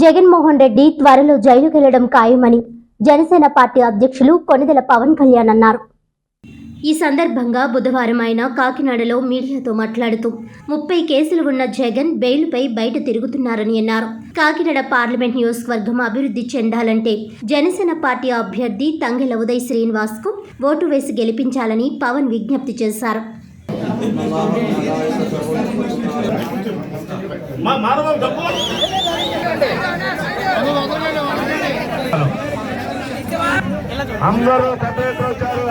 జగన్మోహన్ రెడ్డి త్వరలో జైలుకెళ్ళడం ఖాయమని జనసేన పార్టీ అధ్యక్షులు కొనిదెల పవన్ కళ్యాణ్ అన్నారు. ఈ సందర్భంగా బుధవారం ఆయన కాకినాడలో మీడియాతో మాట్లాడుతూ ముప్పై కేసులు ఉన్న జగన్ బెయిల్పై బయట తిరుగుతున్నారని అన్నారు. కాకినాడ పార్లమెంట్ నియోజకవర్గం అభివృద్ధి చెందాలంటే జనసేన పార్టీ అభ్యర్థి తంగెల ఉదయ్ శ్రీనివాస్కు ఓటు వేసి గెలిపించాలని పవన్ విజ్ఞప్తి చేశారు. మా మానవ అందరూ సపరేట్ వచ్చారు.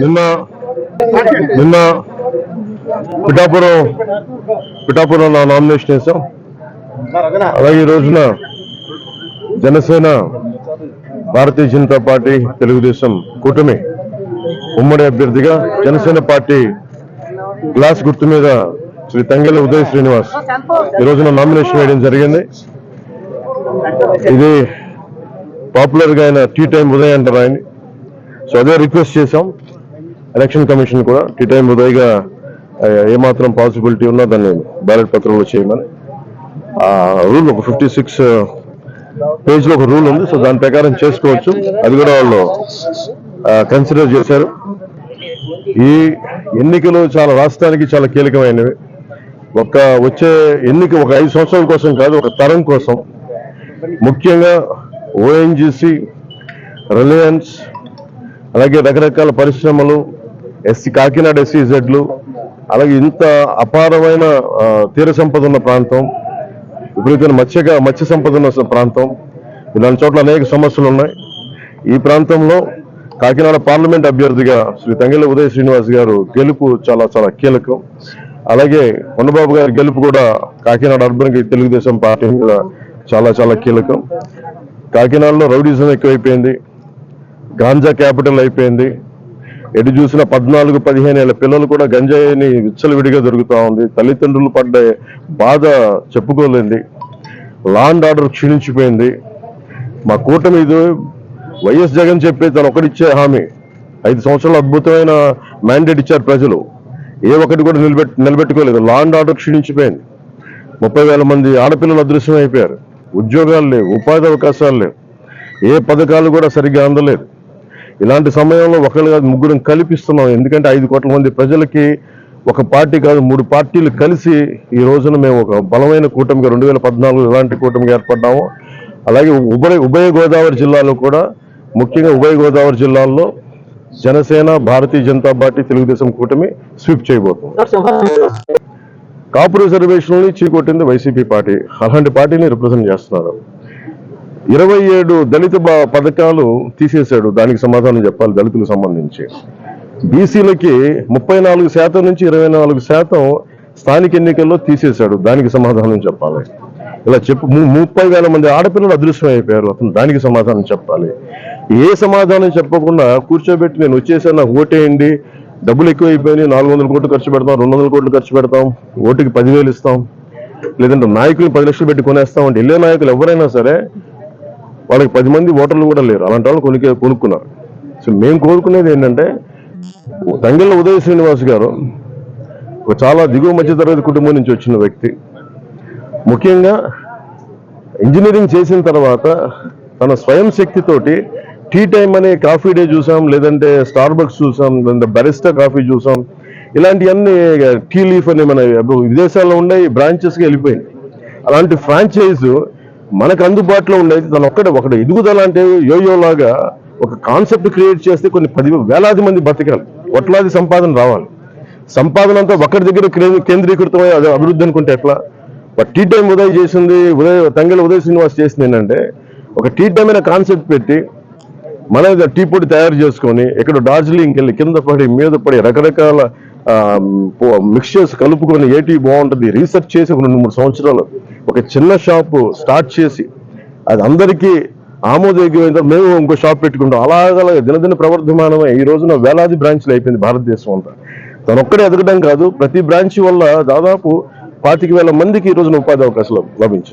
నిన్న నిన్న పిఠాపురం పిఠాపురం నా నామినేషన్ వేసాం అలాగే ఈ రోజున జనసేన భారతీయ జనతా పార్టీ తెలుగుదేశం కూటమి ఉమ్మడి అభ్యర్థిగా జనసేన పార్టీ గ్లాస్ గుర్తు మీద శ్రీ తంగెల ఉదయ్ శ్రీనివాస్ ఈ రోజున నామినేషన్ వేయడం జరిగింది. ఇది పాపులర్గా ఆయన టీ టైం ఉదయ్ అంటారు ఆయన సో అదే రిక్వెస్ట్ చేశాం. ఎలక్షన్ కమిషన్ కూడా టీ టైం ఉదయ్గా ఏమాత్రం పాసిబిలిటీ ఉన్నా దాన్ని బ్యాలెట్ పత్రంలో చేయమని. ఆ రూల్ ఒక ఫిఫ్టీ సిక్స్ పేజ్లో ఒక రూల్ ఉంది. సో దాని ప్రకారం చేసుకోవచ్చు. అది కూడా వాళ్ళు కన్సిడర్ చేశారు. ఈ ఎన్నికలు చాలా రాష్ట్రానికి చాలా కీలకమైనవి. ఒక వచ్చే ఎన్నిక ఒక ఐదు సంవత్సరాల కోసం కాదు ఒక తరం కోసం. ముఖ్యంగా ఓఎన్జిసి రిలయన్స్ అలాగే రకరకాల పరిశ్రమలు ఎస్సీ కాకినాడ ఎస్సీజెడ్లు అలాగే ఇంత అపారమైన తీర సంపద ఉన్న ప్రాంతం విపరీతమైన మత్స్యగా మత్స్య సంపద ఉన్న ప్రాంతం ఇలాంటి చోట్ల అనేక సమస్యలు ఉన్నాయి. ఈ ప్రాంతంలో కాకినాడ పార్లమెంట్ అభ్యర్థిగా శ్రీ తంగెల ఉదయ శ్రీనివాస్ గారు గెలుపు చాలా చాలా కీలకం. అలాగే కొండబాబు గారి గెలుపు కూడా కాకినాడ అర్బన్ తెలుగుదేశం పార్టీ మీద చాలా చాలా కీలకం. కాకినాడలో రౌడీజం ఎక్కువైపోయింది. గాంజా క్యాపిటల్ అయిపోయింది. ఎటు చూసిన పద్నాలుగు పదిహేను ఏళ్ళ పిల్లలు కూడా గంజాయిని విచ్చలవిడిగా దొరుకుతూ ఉంది. తల్లిదండ్రులు పడ్డ బాధ చెప్పుకోలేంది లాండ్ ఆర్డర్ క్షీణించిపోయింది. మా కూటమి ఇది వైఎస్ జగన్ చెప్పి తను ఒకటిచ్చే హామీ. ఐదు సంవత్సరాలు అద్భుతమైన మ్యాండేట్ ఇచ్చారు ప్రజలు. ఏ ఒక్కటి కూడా నిలబెట్ నిలబెట్టుకోలేదు. లాండ్ ఆర్డర్ క్షీణించిపోయింది. ముప్పై వేల మంది ఆడపిల్లలు అదృశ్యం అయిపోయారు ఉద్యోగాలు లేవు ఉపాధి అవకాశాలు లేవు. ఏ పథకాలు కూడా సరిగ్గా అందలేదు. ఇలాంటి సమయంలో ఒకళ్ళు కాదు ముగ్గురం కల్పిస్తున్నాం. ఎందుకంటే ఐదు కోట్ల మంది ప్రజలకి ఒక పార్టీ కాదు మూడు పార్టీలు కలిసి ఈ రోజున మేము ఒక బలమైన కూటమిగా రెండు వేల పద్నాలుగు ఇలాంటి కూటమిగా ఏర్పడ్డాము. అలాగే ఉభయ ఉభయ గోదావరి జిల్లాలో కూడా ముఖ్యంగా ఉభయ గోదావరి జిల్లాల్లో జనసేన భారతీయ జనతా పార్టీ తెలుగుదేశం కూటమి స్వీప్ చేయబోతుంది. కాపు రిజర్వేషన్లని చీకొట్టింది వైసీపీ పార్టీ. అలాంటి పార్టీని రిప్రజెంట్ చేస్తున్నారు. ఇరవై ఏడు దళిత పథకాలు తీసేశాడు. దానికి సమాధానం చెప్పాలి దళితులకు సంబంధించి. బీసీలకి ముప్పై నాలుగు శాతం నుంచి ఇరవై నాలుగు శాతం స్థానిక ఎన్నికల్లో తీసేశాడు. దానికి సమాధానం చెప్పాలి. ఇలా చెప్పు ము- ముప్పై వేల మంది ఆడపిల్లలు అదృశ్యం అయిపోయారు. అతను దానికి సమాధానం చెప్పాలి. ఏ సమాధానం చెప్పకుండా కూర్చోబెట్టి నేను వచ్చేసాను నాకు ఓటేయండి. డబ్బులు ఎక్కువైపోయినాయి. నాలుగు వందల కోట్లు ఖర్చు పెడతాం రెండు వందల కోట్లు ఖర్చు పెడతాం. ఓటుకి పదివేలు ఇస్తాం. లేదంటే నాయకులు పది లక్షలు పెట్టి కొనేస్తాం అంటే వెళ్ళే నాయకులు ఎవరైనా సరే వాళ్ళకి పది మంది ఓటర్లు కూడా లేరు. అలాంటి వాళ్ళు కొనుక్కే కొనుక్కున్నారు. సో మేము కోరుకునేది ఏంటంటే తంగెళ్ళ ఉదయ శ్రీనివాస్ గారు ఒక చాలా దిగువ మధ్యతరగతి కుటుంబం నుంచి వచ్చిన వ్యక్తి. ముఖ్యంగా ఇంజనీరింగ్ చేసిన తర్వాత తన స్వయం శక్తితోటి టీ టైం అనే కాఫీ డే చూసాం లేదంటే స్టార్ బక్స్ చూసాం లేదంటే బరిస్టా కాఫీ చూసాం. ఇలాంటివన్నీ టీ లీఫ్ అనే మన విదేశాల్లో ఉండే బ్రాంచెస్కి వెళ్ళిపోయింది. అలాంటి ఫ్రాంచైజ్ మనకు అందుబాటులో ఉండేది తను ఒక్కడే. ఒకటి ఎదుగుదల అంటే యోయో లాగా ఒక కాన్సెప్ట్ క్రియేట్ చేస్తే కొన్ని పది వేలాది మంది బతకాలి. ఒట్లాది సంపాదన రావాలి. సంపాదన అంతా ఒకరి దగ్గర కేంద్రీకృతమై అది అభివృద్ధి అనుకుంటే ఎట్లా? టీ టైం ఉదయ్ చేసింది ఉదయ్ తంగెల ఉదయ్ శ్రీనివాస్ చేసింది ఏంటంటే ఒక టీ టైం అనే కాన్సెప్ట్ పెట్టి మన టీ పొడి తయారు చేసుకొని ఇక్కడ డార్జిలింగ్కి వెళ్ళి కింద పడి మీద పడి రకరకాల మిక్స్చర్స్ కలుపుకొని ఏటీ బాగుంటుంది రీసెర్చ్ చేసి ఒక రెండు మూడు సంవత్సరాలు ఒక చిన్న షాపు స్టార్ట్ చేసి అది అందరికీ ఆమోదయోగ్యమైన మేము ఇంకో షాప్ పెట్టుకుంటాం. అలాగలా దినదిన ప్రవర్ధమానమై ఈ రోజున వేలాది బ్రాంచ్లు అయిపోయింది భారతదేశం అంతా. తను ఒక్కడే ఎదగడం కాదు ప్రతి బ్రాంచ్ వల్ల దాదాపు పాతిక వేల మందికి ఈ రోజున ఉపాధి అవకాశాలు లభించింది.